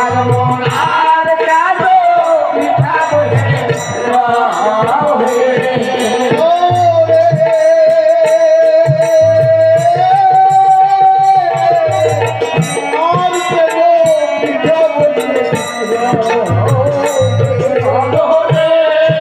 আর মোরা